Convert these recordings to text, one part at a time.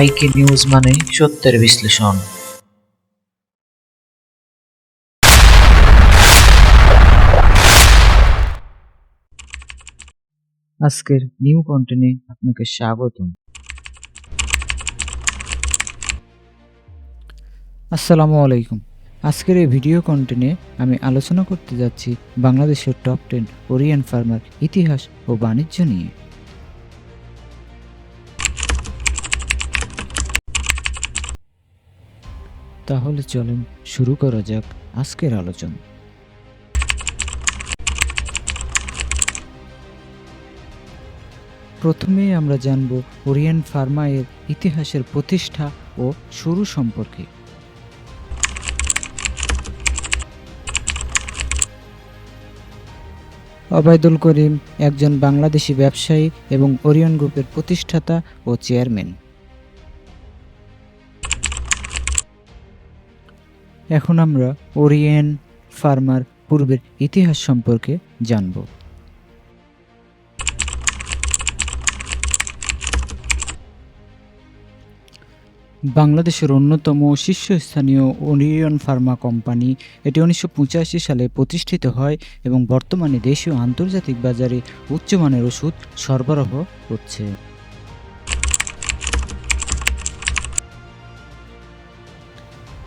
আইকে নিউজ মানে সত্যের বিশ্লেষণ। আজকের নিউ কন্টেন্টে আপনাকে স্বাগতম। আসসালামু আলাইকুম। আজকের এই ভিডিও কন্টেন্টে আমি আলোচনা করতে যাচ্ছি বাংলাদেশের টপ টেন ওরিয়ান ফার্মার ইতিহাস ও বাণিজ্য নিয়ে। তাহলে চলেন শুরু করা যাক আজকের আলোচনা। প্রথমেই আমরা জানব ওরিয়ান ফার্মা এর ইতিহাসের প্রতিষ্ঠা ও শুরু সম্পর্কে। অবায়দুল করিম একজন বাংলাদেশি ব্যবসায়ী এবং ওরিয়ন গ্রুপের প্রতিষ্ঠাতা ও চেয়ারম্যান। এখন আমরা ওরিয়েন ফার্মার পূর্বের ইতিহাস সম্পর্কে জানব। বাংলাদেশের অন্যতম শীর্ষস্থানীয় ওরিয়ন ফার্মা কোম্পানি, এটি উনিশশো পঁচাশি সালে প্রতিষ্ঠিত হয় এবং বর্তমানে দেশীয় আন্তর্জাতিক বাজারে উচ্চমানের ওষুধ সরবরাহ করছে।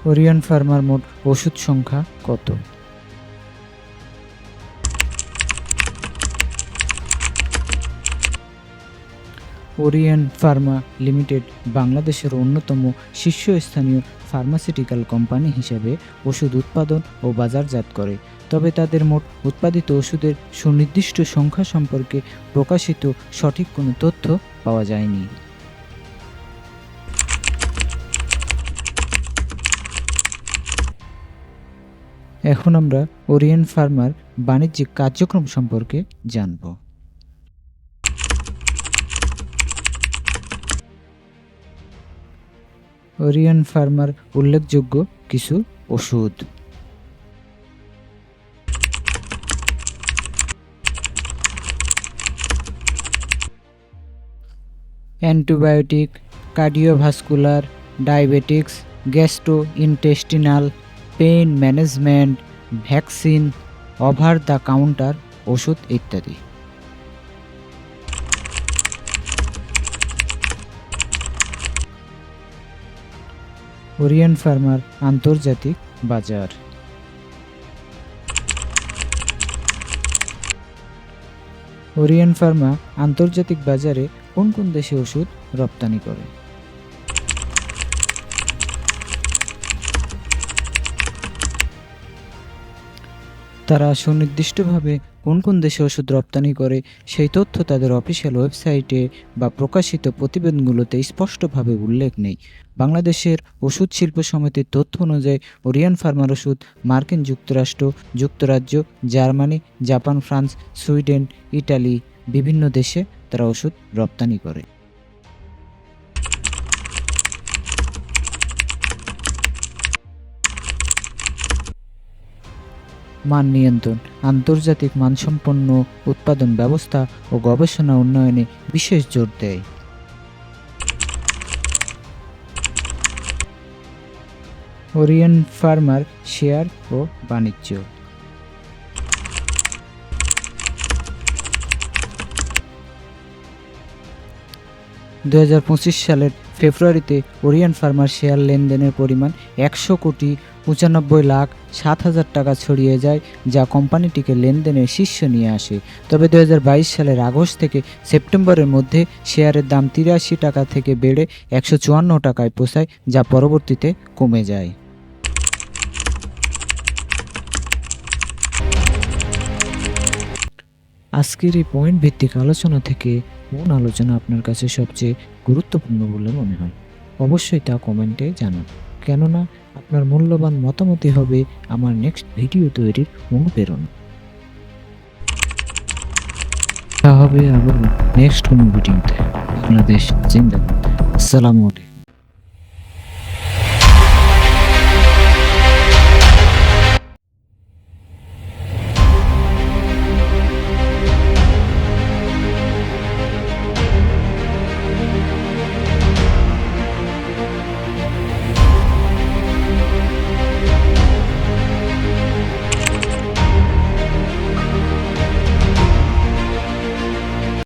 ওরিয়ন ফার্মার মোট ওষুধ সংখ্যা কত? ওরিয়ন ফার্মা লিমিটেড বাংলাদেশের অন্যতম শীর্ষস্থানীয় ফার্মাসিউটিক্যাল কোম্পানি হিসেবে ওষুধ উৎপাদন ও বাজারজাত করে। তবে তাদের মোট উৎপাদিত ওষুধের সুনির্দিষ্ট সংখ্যা সম্পর্কে প্রকাশিত সঠিক কোনো তথ্য পাওয়া যায়নি। এখন আমরা ওরিয়েন ফার্মার বাণিজ্যিক কার্যক্রম সম্পর্কে জানব। ওরিয়ন ফার্মার উল্লেখযোগ্য কিছু ওষুধ। Antibiotic, cardiovascular, diabetics, gastro intestinal pain management, vaccine, over the counter, ওষুধ ইত্যাদি। ওরিয়ান ফার্মার আন্তর্জাতিক বাজার। ওরিয়ান ফার্মা আন্তর্জাতিক বাজারে কোন কোন দেশে ওষুধ রপ্তানি করে? তারা সুনির্দিষ্টভাবে কোন কোন দেশে ওষুধ রপ্তানি করে, সেই তথ্য তাদের অফিসিয়াল ওয়েবসাইটে বা প্রকাশিত প্রতিবেদনগুলোতে স্পষ্টভাবে উল্লেখ নেই। বাংলাদেশের ওষুধ শিল্প সমিতির তথ্য অনুযায়ী ওরিয়ান ফার্মার ওষুধ, মার্কিন যুক্তরাষ্ট্র, যুক্তরাজ্য, Germany, Japan, France, Sweden, Italy, বিভিন্ন দেশে তারা ওষুধ রপ্তানি করে। মান নিয়ন্ত্রণ, আন্তর্জাতিক মানসম্পন্ন উৎপাদন ব্যবস্থা ও গবেষণা উন্নয়নে বিশেষ জোর দেয়। ওরিয়ন ফার্মার শেয়ার ও বাণিজ্য। দুহাজার পঁচিশ সালের ফেব্রুয়ারিতে ওরিয়ান ফার্মার শেয়ার লেনদেনের পরিমাণ একশো কোটি পঁচানব্বই লাখ সাত হাজার টাকা ছড়িয়ে যায়, যা কোম্পানিটিকে লেনদেনের শীর্ষ নিয়ে আসে। তবে দু হাজার বাইশ সালের আগস্ট থেকে সেপ্টেম্বরের মধ্যে শেয়ারের দাম তিরাশি টাকা থেকে বেড়ে একশো চুয়ান্ন টাকায় পোষায়, যা পরবর্তীতে কমে যায়। আজকের এই পয়েন্ট ভিত্তিক আলোচনা থেকে কোন আলোচনা আপনার কাছে সবচেয়ে গুরুত্বপূর্ণ বলে মনে হয়? অবশ্যই তা কমেন্টে জানান। কেননা, আপনার মূল্যবান মতামতই হবে আমার নেক্সট ভিডিও তৈরির অনুপ্রেরণা। তা হবে আবার নেক্সট কোনো ভিডিওতে বাংলাদেশ জিন্দাবাদ। আসসালামু আলাইকুম।